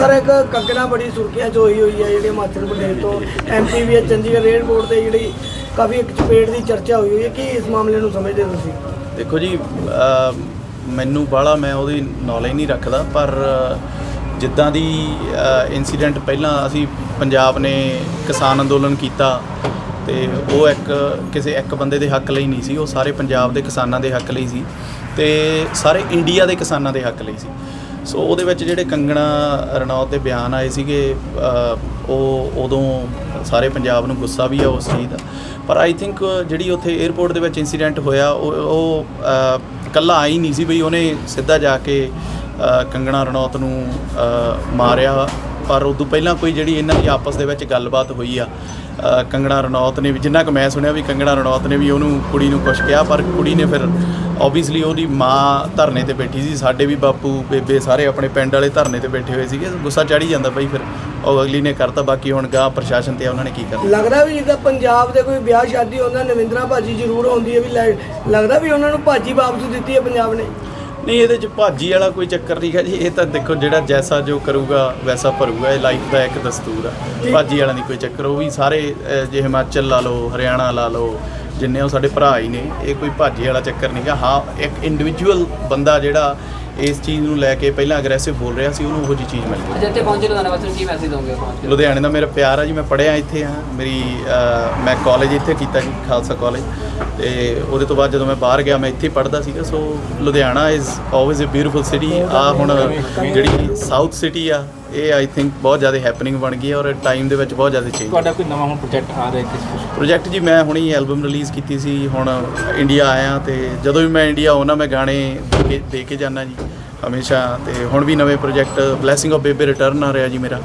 Sir ਇੱਕ ਕੰਗਣਾ ਬੜੀ ਸੁਰਖੀਆਂ ਚ ਹੋਈ ਹੋਈ ਹੈ ਜਿਹੜੇ ਹਿਮਾਚਲ ਪ੍ਰਦੇਸ਼ ਤੋਂ ਐਮਪੀ ਵੀ ਹੈ ਚੰਡੀਗੜ੍ਹ 에ਅਰਪੋਰਟ ਤੇ ਜਿਹੜੀ ਕਾਫੀ ਇੱਕ ਚਪੇੜ ਦੀ ਚਰਚਾ ਹੋਈ ਹੋਈ ਹੈ। ਕੀ ਇਸ ਮਾਮਲੇ ਨੂੰ ਸਮਝਦੇ ਹੋ ਤੁਸੀਂ? ਦੇਖੋ ਜੀ ਅ, ਮੈਨੂੰ ਬਾਹਲਾ ਮੈਂ ਉਹਦੀ ਨੌਲੇਜ ਨਹੀਂ ਰੱਖਦਾ ਪਰ ਅ, ਜਿੱਦਾਂ ਦੀ ਇਨਸੀਡੈਂਟ ਪਹਿਲਾਂ ਅਸੀਂ ਪੰਜਾਬ ਨੇ ਕਿਸਾਨ ਅੰਦੋਲਨ ਕੀਤਾ ਤੇ ਉਹ ਇੱਕ ਕਿਸੇ ਇੱਕ ਬੰਦੇ ਦੇ ਹੱਕ ਲਈ ਨਹੀਂ ਸੀ ਉਹ ਸਾਰੇ ਪੰਜਾਬ ਦੇ ਕਿਸਾਨਾਂ ਦੇ ਹੱਕ ਲਈ ਸੀ ਤੇ ਸਾਰੇ ਇੰਡੀਆ ਦੇ ਕਿਸਾਨਾਂ ਦੇ ਹੱਕ ਲਈ ਸੀ। ਸੋ ਉਹਦੇ ਵਿੱਚ ਜਿਹੜੇ ਕੰਗਣਾ ਰਣੌਤ ਦੇ ਬਿਆਨ ਆਏ ਸੀਗੇ ਉਹ ਉਦੋਂ ਸਾਰੇ ਪੰਜਾਬ ਨੂੰ ਗੁੱਸਾ ਵੀ ਆ ਉਸ ਚੀਜ਼ ਦਾ। ਪਰ ਆਈ ਥਿੰਕ ਜਿਹੜੀ ਉੱਥੇ 에ਅਰਪੋਰਟ ਦੇ ਵਿੱਚ ਇਨਸੀਡੈਂਟ ਹੋਇਆ, ਉਹ ਉਹ ਇਕੱਲਾ ਆਈ ਨਹੀਂ ਸੀ ਬਈ, ਉਹਨੇ ਸਿੱਧਾ ਜਾ ਕੇ ਕੰਗਣਾ ਰਣੌਤ ਨੂੰ ਮਾਰਿਆ। ਪਰ ਉਦੋਂ ਪਹਿਲਾਂ ਕੋਈ ਜਿਹੜੀ ਇਹਨਾਂ ਦੀ ਆਪਸ ਦੇ ਵਿੱਚ ਗੱਲਬਾਤ ਹੋਈ ਆ ਕੰਗਣਾ ਰਣੌਤ ਨੇ ਵੀ, ਜਿੰਨਾ ਕੁ ਮੈਂ ਸੁਣਿਆ ਵੀ ਕੰਗਣਾ ਰਣੌਤ ਨੇ ਵੀ ਉਹਨੂੰ ਕੁੜੀ ਨੂੰ ਕੁਛ ਕਿਹਾ, ਪਰ ਕੁੜੀ ਨੇ ਫਿਰ ਆਬਵੀਅਸਲੀ ਉਹਦੀ ਮਾਂ ਧਰਨੇ ਤੇ ਬੈਠੀ ਸੀ, ਸਾਡੇ ਵੀ ਬਾਪੂ, ਬੇਬੇ ਸਾਰੇ ਆਪਣੇ ਪਿੰਡ ਵਾਲੇ ਧਰਨੇ ਤੇ ਬੈਠੇ ਹੋਏ ਸੀਗੇ, ਗੁੱਸਾ ਚੜੀ ਜਾਂਦਾ ਬਈ ਫਿਰ ਉਹ ਅਗਲੀ ਨੇ ਕਰਤਾ, ਬਾਕੀ ਹੁਣ ਗਾਂ ਪ੍ਰਸ਼ਾਸਨ ਤੇ ਉਹਨਾਂ ਨੇ ਕੀ ਕਰਨਾ। ਲੱਗਦਾ ਵੀ ਜਿੱਦਾਂ ਪੰਜਾਬ ਦੇ ਕੋਈ ਵਿਆਹ ਸ਼ਾਦੀ ਹੁੰਦਾ ਨਵਿੰਦਰਾ ਭਾਜੀ ਜ਼ਰੂਰ ਆਉਂਦੀ ਹੈ ਵੀ ਲੈ- ਲੱਗਦਾ ਵੀ ਉਹਨਾਂ ਨੂੰ ਭਾਜੀ ਵਾਪਸ ਦਿੱਤੀ ਹੈ ਪੰਜਾਬ ਨੇ। ਨਹੀਂ ਇਹਦੇ ਚ ਭਾਜੀ ਵਾਲਾ ਕੋਈ ਚੱਕਰ ਨਹੀਂ ਹੈ ਜੀ। ਇਹ ਤਾਂ ਦੇਖੋ ਜਿਹੜਾ ਜੈਸਾ ਜੋ ਕਰੂਗਾ ਵੈਸਾ ਭਰੂਗਾ। ਇਹ ਲਾਈਫ ਦਾ ਇੱਕ ਦਸਤੂਰ ਆ। ਭਾਜੀ ਵਾਲਾ ਨਹੀਂ ਕੋਈ ਚੱਕਰ। ਉਹ ਵੀ ਸਾਰੇ ਅਹ, ਜੇ ਹਿਮਾਚਲ ਲਾ ਲਓ ਹਰਿਆਣਾ ਲਾ ਲਓ ਜਿੰਨੇ ਉਹ ਸਾਡੇ ਭਰਾ ਹੀ ਨੇ ਇਹ ਕੋਈ ਭਾਜੀ ਵਾਲਾ ਚੱਕਰ ਨਹੀਂਗਾ ਹਾਂ ਇੱਕ ਇੰਡੀਵਿਜੂਅਲ ਬੰਦਾ ਜਿਹੜਾ ਇਸ ਚੀਜ਼ ਨੂੰ ਲੈ ਕੇ ਪਹਿਲਾਂ ਅਗਰੈਸਿਵ ਬੋਲ ਰਿਹਾ ਸੀ ਉਹਨੂੰ ਉਹੋ ਜਿਹੀ ਚੀਜ਼ ਮਿਲ ਗਈ। ਅੱਜ ਇੱਥੇ ਪਹੁੰਚੇ ਲੁਧਿਆਣਾ ਵਾਸਤੇ ਕੀ ਮੈਸੇਜ ਦੋਗੇ ਪਹੁੰਚ ਕੇ? ਲੁਧਿਆਣੇ ਦਾ ਮੇਰਾ ਪਿਆਰ ਆ ਜੀ ਮੈਂ ਪੜ੍ਹਿਆ ਇੱਥੇ ਆ ਮੇਰੀ ਅਹ, ਮੈਂ ਕਾਲਜ ਇੱਥੇ ਕੀਤਾ ਜੀ ਖਾਲਸਾ ਕਾਲਜ ਤੇ ਉਹਦੇ ਤੋਂ ਬਾਅਦ ਜਦੋਂ ਮੈਂ ਬਾਹਰ ਗਿਆ ਮੈਂ ਇੱਥੇ ਪੜ੍ਹਦਾ ਸੀਗਾ so Ludhiana is always a beautiful city ਆ ਹੁਣ ਜਿਹੜੀ ਸਾਊਥ ਸਿਟੀ ਆ ਇਹ ਆਈ ਥਿੰਕ ਬਹੁਤ ਜ਼ਿਆਦਾ ਹੈਪਨਿੰਗ ਬਣ ਗਈ ਹੈ ਔਰ ਟਾਈਮ ਦੇ ਵਿੱਚ ਬਹੁਤ ਜ਼ਿਆਦਾ ਚੇਂਜ ਤੁਹਾਡਾ ਕੋਈ ਨਵਾਂ ਹੁਣ ਪ੍ਰੋਜੈਕਟ ਆ ਰਿਹਾ ਕਿਸ ਕੁਛ? ਪ੍ਰੋਜੈਕਟ ਜੀ ਮੈਂ ਹੁਣੀ ਐਲਬਮ ਰਿਲੀਜ਼ ਕੀਤੀ ਸੀ ਹੁਣ ਇੰਡੀਆ ਆਇਆ ਤੇ ਜਦੋਂ ਵੀ ਮੈਂ ਇੰਡੀਆ ਆਉਣਾ ਮੈਂ ਗਾਣੇ ਦੇ ਕੇ ਦੇ ਕੇ ਜਾਣਾ ਜੀ ਹਮੇਸ਼ਾ ਤੇ ਹੁਣ ਵੀ ਨਵੇਂ project blessing of Bebe return ਆ ਰਿਹਾ ਜੀ ਮੇਰਾ।